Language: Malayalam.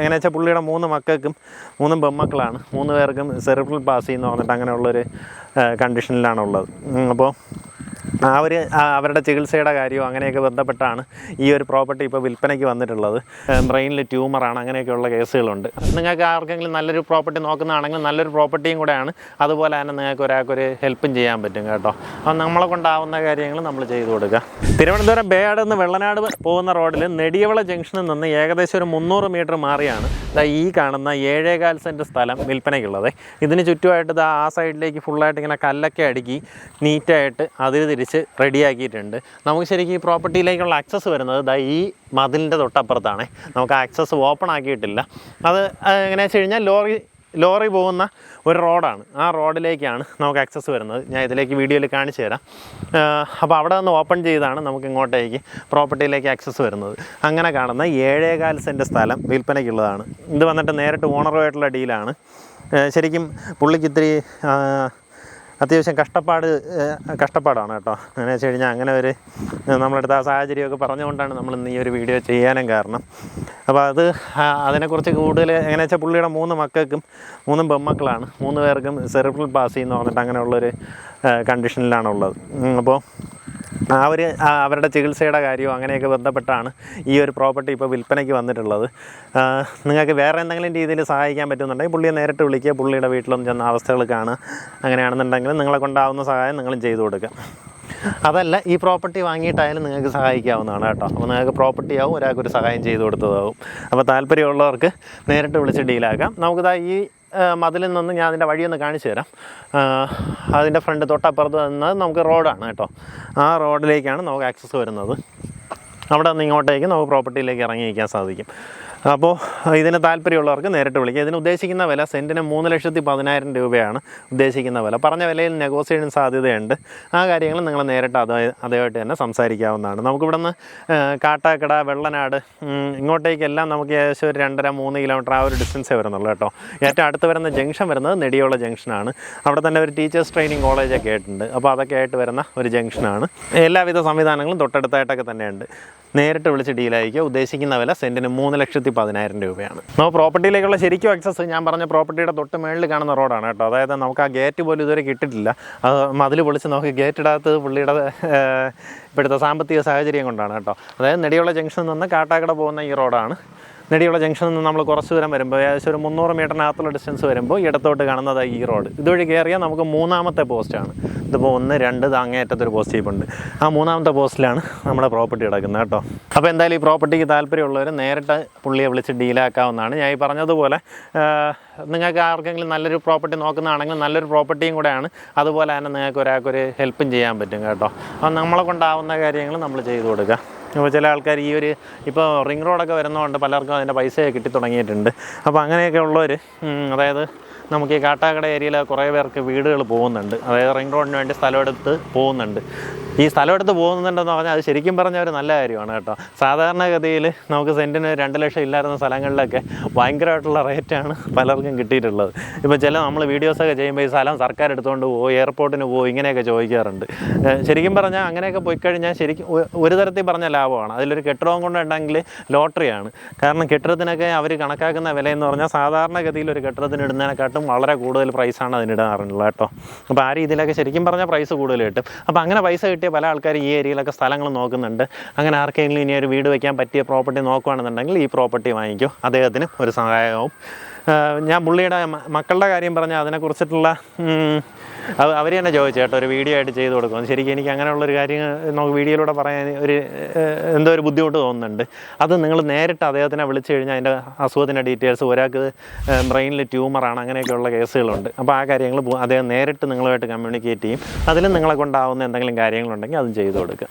എങ്ങനെ വെച്ചാൽ പുള്ളിയുടെ മൂന്ന് മക്കൾക്കും മൂന്നും പെമ്മക്കളാണ് മൂന്ന് പേർക്കും സെറിബ്രൽ പാസി എന്ന് പറഞ്ഞിട്ട് അങ്ങനെയുള്ളൊരു കണ്ടീഷനിലാണുള്ളത്. അപ്പോൾ ആ അവരുടെ ചികിത്സയുടെ കാര്യവും അങ്ങനെയൊക്കെ ബന്ധപ്പെട്ടാണ് ഈ ഒരു പ്രോപ്പർട്ടി ഇപ്പോൾ വിൽപ്പനയ്ക്ക് വന്നിട്ടുള്ളത്. ബ്രെയിനിൽ ട്യൂമറാണ് അങ്ങനെയൊക്കെയുള്ള കേസുകളുണ്ട്. നിങ്ങൾക്ക് ആർക്കെങ്കിലും നല്ലൊരു പ്രോപ്പർട്ടി നോക്കുന്നതാണെങ്കിൽ നല്ലൊരു പ്രോപ്പർട്ടിയും കൂടെയാണ്. അതുപോലെ തന്നെ നിങ്ങൾക്ക് ഒരാൾക്കൊരു ഹെൽപ്പും ചെയ്യാൻ പറ്റും കേട്ടോ. അപ്പം നമ്മളെ കൊണ്ടാവുന്ന കാര്യങ്ങൾ നമ്മൾ ചെയ്തു കൊടുക്കുക. തിരുവനന്തപുരം ബേയാട് നിന്ന് വെള്ളനാട് പോകുന്ന റോഡിൽ നെടിയവള ജംഗ്ഷനിൽ നിന്ന് ഏകദേശം ഒരു മുന്നൂറ് മീറ്റർ മാറിയാണ് ഈ കാണുന്ന ഏഴേകാൽ സെന്റ് സ്ഥലം വിൽപ്പനയ്ക്കുള്ളത്. ഇതിന് ചുറ്റുമായിട്ട് ആ സൈഡിലേക്ക് ഫുള്ളായിട്ട് ഇങ്ങനെ കല്ലൊക്കെ അടുക്കി നീറ്റായിട്ട് അതിൽ തിരിച്ച് റെഡിയാക്കിയിട്ടുണ്ട്. നമുക്ക് ശരിക്കും ഈ പ്രോപ്പർട്ടിയിലേക്കുള്ള ആക്സസ് വരുന്നത് ദാ ഈ മതിലിന്റെ തൊട്ടപ്പുറത്താണ്. നമുക്ക് ആക്സസ് ഓപ്പൺ ആക്കിയിട്ടില്ല. അത് എങ്ങനെയാണെന്ന് വെച്ച് കഴിഞ്ഞാൽ ലോറി ലോറി പോകുന്ന ഒരു റോഡാണ്. ആ റോഡിലേക്കാണ് നമുക്ക് ആക്സസ് വരുന്നത്. ഞാൻ ഇതിലേക്ക് വീഡിയോയിൽ കാണിച്ചു തരാം. അപ്പോൾ അവിടെ നിന്ന് ഓപ്പൺ ചെയ്താണ് നമുക്ക് ഇങ്ങോട്ടേക്ക് പ്രോപ്പർട്ടിയിലേക്ക് ആക്സസ് വരുന്നത്. അങ്ങനെ കാണുന്ന ഏഴേകാൽ സെന്റ് സ്ഥലം വിൽപ്പനയ്ക്കുള്ളതാണ്. ഇത് വന്നിട്ട് നേരിട്ട് ഓണറുമായിട്ടുള്ള ഡീലാണ് ശരിക്കും പുള്ളിക്ക് ഇത്തിരി അത്യാവശ്യം കഷ്ടപ്പാട് കഷ്ടപ്പാടാണ് കേട്ടോ. അങ്ങനെ വെച്ച് കഴിഞ്ഞാൽ അങ്ങനെ ഒരു നമ്മളെടുത്ത് ആ സാഹചര്യമൊക്കെ പറഞ്ഞുകൊണ്ടാണ് നമ്മൾ ഇന്ന് ഈ ഒരു വീഡിയോ ചെയ്യാനും കാരണം. അപ്പോൾ അത് അതിനെക്കുറിച്ച് കൂടുതൽ എങ്ങനെ വെച്ചാൽ പുള്ളിയുടെ മൂന്ന് മക്കൾക്കും മൂന്നും പെൺമക്കളാണ് മൂന്ന് പേർക്കും സെറിബ്രൽ പാസ് എന്ന് പറഞ്ഞിട്ട് അങ്ങനെയുള്ളൊരു കണ്ടീഷനിലാണുള്ളത് അപ്പോൾ ആ അവരുടെ ചികിത്സയുടെ കാര്യവും അങ്ങനെയൊക്കെ ബന്ധപ്പെട്ടാണ് ഈ ഒരു പ്രോപ്പർട്ടി ഇപ്പോൾ വിൽപ്പനയ്ക്ക് വന്നിട്ടുള്ളത്. നിങ്ങൾക്ക് വേറെ എന്തെങ്കിലും രീതിയിൽ സഹായിക്കാൻ പറ്റുന്നുണ്ടെങ്കിൽ പുള്ളിയെ നേരിട്ട് വിളിക്കുക പുള്ളിയുടെ വീട്ടിലൊന്നും ചെന്ന അവസ്ഥകൾ കാണുക അങ്ങനെയാണെന്നുണ്ടെങ്കിൽ നിങ്ങളെ കൊണ്ടാവുന്ന സഹായം നിങ്ങളും ചെയ്തു കൊടുക്കുക. അതല്ല ഈ പ്രോപ്പർട്ടി വാങ്ങിയിട്ടായാലും നിങ്ങൾക്ക് സഹായിക്കാവുന്നതാണ് കേട്ടോ. അപ്പോൾ നിങ്ങൾക്ക് പ്രോപ്പർട്ടി ആവും ഒരാൾക്കൊരു സഹായം ചെയ്തു കൊടുത്തതാവും. അപ്പോൾ താല്പര്യമുള്ളവർക്ക് നേരിട്ട് വിളിച്ച് ഡീലാക്കാം. നമുക്കിതാ ഈ മതിലിൽ നിന്ന് ഞാൻ അതിന്റെ വഴിയൊന്ന് കാണിച്ചു തരാം. അതിന്റെ ഫ്രണ്ട് തൊട്ടപ്പുറത്ത് നിന്ന് നമുക്ക് റോഡാണ് കേട്ടോ. ആ റോഡിലേക്കാണ് നമുക്ക് ആക്സസ് വരുന്നത്. അവിടെ നിന്ന് ഇങ്ങോട്ടേക്ക് നമുക്ക് പ്രോപ്പർട്ടിയിലേക്ക് ഇറങ്ങിയിരിക്കാൻ സാധിക്കും. അപ്പോൾ ഇതിന് താല്പര്യമുള്ളവർക്ക് നേരിട്ട് വിളിക്കുക ഇതിന് ഉദ്ദേശിക്കുന്ന വില സെന്റിന് മൂന്ന് ലക്ഷത്തി പതിനായിരം രൂപയാണ് ഉദ്ദേശിക്കുന്ന വില. പറഞ്ഞ വിലയിൽ നെഗോസിയേഷൻ സാധ്യതയുണ്ട്. ആ കാര്യങ്ങൾ നിങ്ങൾ നേരിട്ട് അതേ അതേമായിട്ട് തന്നെ സംസാരിക്കാവുന്നതാണ്. നമുക്കിവിടെ നിന്ന് കാട്ടാക്കട വെള്ളനാട് ഇങ്ങോട്ടേക്കെല്ലാം നമുക്ക് ഏകദേശം ഒരു രണ്ടര മൂന്ന് കിലോമീറ്റർ ആ ഒരു ഡിസ്റ്റൻസേ വരുന്നുള്ളൂ കേട്ടോ. ഏറ്റവും അടുത്ത് വരുന്ന ജംഗ്ഷൻ വരുന്നത് നെടിയോള ജംഗ്ഷനാണ് അവിടെ തന്നെ ഒരു ടീച്ചേഴ്സ് ട്രെയിനിങ് കോളേജൊക്കെ ആയിട്ടുണ്ട്. അപ്പോൾ അതൊക്കെ ആയിട്ട് വരുന്ന ഒരു ജംഗ്ഷനാണ് എല്ലാവിധ സംവിധാനങ്ങളും തൊട്ടടുത്തായിട്ടൊക്കെ തന്നെയുണ്ട്. നേരിട്ട് വിളിച്ച് ഡീലായിരിക്കുക ഉദ്ദേശിക്കുന്ന വില സെന്റിന് മൂന്ന് ലക്ഷത്തി പതിനായിരം രൂപയാണ്. നമ്മൾ പ്രോപ്പർട്ടിയിലേക്കുള്ള ശരിക്കും ആക്സസ് ഞാൻ പറഞ്ഞ പ്രോപ്പർട്ടിയുടെ തൊട്ട് മേളിൽ കാണുന്ന റോഡാണ് കേട്ടോ. അതായത് നമുക്ക് ആ ഗേറ്റ് പോലും ഇതുവരെ കിട്ടിയിട്ടില്ല. അത് മതിൽ പൊളിച്ച് നമുക്ക് ഗേറ്റ് ഇടാത്തത് പുള്ളിയുടെ ഇപ്പോഴത്തെ സാമ്പത്തിക സാഹചര്യം കൊണ്ടാണ് കേട്ടോ. അതായത് നെടിയുള്ള ജംഗ്ഷനിൽ നിന്ന് കാട്ടാക്കട പോകുന്ന ഈ റോഡാണ്. നെടിയുള്ള ജംഗ്ഷനിൽ നിന്ന് നമ്മൾ കുറച്ച് ദൂരം വരുമ്പോൾ ഏകദേശം ഒരു മുന്നൂറ് മീറ്ററിനകത്തുള്ള ഡിസ്റ്റൻസ് വരുമ്പോൾ ഇടത്തോട്ട് കാണുന്നത് ഈ റോഡ് ഇതുവഴി കയറിയാൽ നമുക്ക് മൂന്നാമത്തെ പോസ്റ്റാണ് ഇതിപ്പോൾ ഒന്ന് രണ്ട് താങ്ങേറ്റത്തൊരു പോസ്റ്റ് ചെയ്യുന്നുണ്ട് ആ മൂന്നാമത്തെ പോസ്റ്റിലാണ് നമ്മുടെ പ്രോപ്പർട്ടി കിടക്കുന്നത് കേട്ടോ. അപ്പോൾ എന്തായാലും ഈ പ്രോപ്പർട്ടിക്ക് താല്പര്യമുള്ളവർ നേരിട്ട് പുള്ളിയെ വിളിച്ച് ഡീലാക്കാവുന്നതാണ് ഞാൻ ഈ പറഞ്ഞതുപോലെ നിങ്ങൾക്ക് ആർക്കെങ്കിലും നല്ലൊരു പ്രോപ്പർട്ടി നോക്കുന്നതാണെങ്കിൽ നല്ലൊരു പ്രോപ്പർട്ടിയും കൂടെയാണ്. അതുപോലെ തന്നെ നിങ്ങൾക്ക് ഒരാൾക്കൊരു ഹെൽപ്പും ചെയ്യാൻ പറ്റും കേട്ടോ. അപ്പം നമ്മളെ കൊണ്ടാവുന്ന കാര്യങ്ങൾ നമ്മൾ ചെയ്തു കൊടുക്കുക. ഇപ്പോൾ ചില ആൾക്കാർ ഈ ഒരു ഇപ്പോൾ റിംഗ് റോഡൊക്കെ വരുന്നതുകൊണ്ട് പലർക്കും അതിന്റെ പൈസയൊക്കെ കിട്ടി തുടങ്ങിയിട്ടുണ്ട്. അപ്പോൾ അങ്ങനെയൊക്കെ ഉള്ളവർ അതായത് നമുക്ക് ഈ കാട്ടാക്കട ഏരിയയിൽ കുറേ പേർക്ക് വീടുകൾ പോകുന്നുണ്ട്. അതായത് റിംഗ് റോഡിന് വേണ്ടി സ്ഥലമെടുത്ത് പോകുന്നുണ്ട്. ഈ സ്ഥലം എടുത്ത് പോകുന്നുണ്ടെന്ന് പറഞ്ഞാൽ അത് ശരിക്കും പറഞ്ഞ ഒരു നല്ല കാര്യമാണ് കേട്ടോ. സാധാരണഗതിയിൽ നമുക്ക് സെന്റിന് രണ്ട് ലക്ഷം ഇല്ലായിരുന്ന സ്ഥലങ്ങളിലൊക്കെ ഭയങ്കരമായിട്ടുള്ള റേറ്റാണ് പലർക്കും കിട്ടിയിട്ടുള്ളത്. ഇപ്പോൾ ചില നമ്മൾ വീഡിയോസൊക്കെ ചെയ്യുമ്പോൾ ഈ സ്ഥലം സർക്കാർ എടുത്തുകൊണ്ട് പോകും എയർപോർട്ടിന് പോകും ഇങ്ങനെയൊക്കെ ചോദിക്കാറുണ്ട്. ശരിക്കും പറഞ്ഞാൽ അങ്ങനെയൊക്കെ പോയി കഴിഞ്ഞാൽ ശരിക്കും ഒരു തരത്തിൽ പറഞ്ഞ ലാഭമാണ്. അതിലൊരു കെട്ടിടവും കൊണ്ടുണ്ടെങ്കിൽ ലോട്ടറിയാണ്. കാരണം കെട്ടിടത്തിനൊക്കെ അവർ കണക്കാക്കുന്ന വില എന്ന് പറഞ്ഞാൽ സാധാരണഗതിയിൽ ഒരു കെട്ടിടത്തിന് ഇടുന്നതിനെക്കാട്ടും വളരെ കൂടുതൽ പ്രൈസാണ് അതിനിടാറുള്ളത് കേട്ടോ. അപ്പോൾ ആ രീതിയിലൊക്കെ ശരിക്കും പറഞ്ഞാൽ പ്രൈസ് കൂടുതൽ കിട്ടും. അപ്പോൾ അങ്ങനെ പൈസ കിട്ടിയ പല ആൾക്കാരും ഈ ഏരിയയിലൊക്കെ സ്ഥലങ്ങൾ നോക്കുന്നുണ്ട്. അങ്ങനെ ആർക്കെങ്കിലും ഇനി ഒരു വീട് വയ്ക്കാൻ പറ്റിയ പ്രോപ്പർട്ടി നോക്കുകയാണെന്നുണ്ടെങ്കിൽ ഈ പ്രോപ്പർട്ടി വാങ്ങിക്കും. അദ്ദേഹത്തിന് ഒരു സഹായവും ഞാൻ പുള്ളിയുടെ മക്കളുടെ കാര്യം പറഞ്ഞാൽ അതിനെക്കുറിച്ചിട്ടുള്ള അത് അവർ തന്നെ ചോദിച്ചു കേട്ടോ ഒരു വീഡിയോ ആയിട്ട് ചെയ്തു കൊടുക്കും ശരിക്കും എനിക്ക് അങ്ങനെയുള്ളൊരു കാര്യം നമുക്ക് വീഡിയോയിലൂടെ പറയാൻ ഒരു എന്തോ ഒരു ബുദ്ധിമുട്ട് തോന്നുന്നുണ്ട്. അത് നിങ്ങൾ നേരിട്ട് അദ്ദേഹത്തിനെ വിളിച്ചു കഴിഞ്ഞാൽ അതിന്റെ അസുഖത്തിന്റെ ഡീറ്റെയിൽസ് ഒരാൾക്ക് ബ്രെയിനിൽ ട്യൂമറാണ് അങ്ങനെയൊക്കെയുള്ള കേസുകളുണ്ട്. അപ്പോൾ ആ കാര്യങ്ങൾ അദ്ദേഹം നേരിട്ട് നിങ്ങളുമായിട്ട് കമ്മ്യൂണിക്കേറ്റ് ചെയ്യും. അതിലും നിങ്ങളെ കൊണ്ടാവുന്ന എന്തെങ്കിലും കാര്യങ്ങളുണ്ടെങ്കിൽ അതും ചെയ്തു കൊടുക്കുക.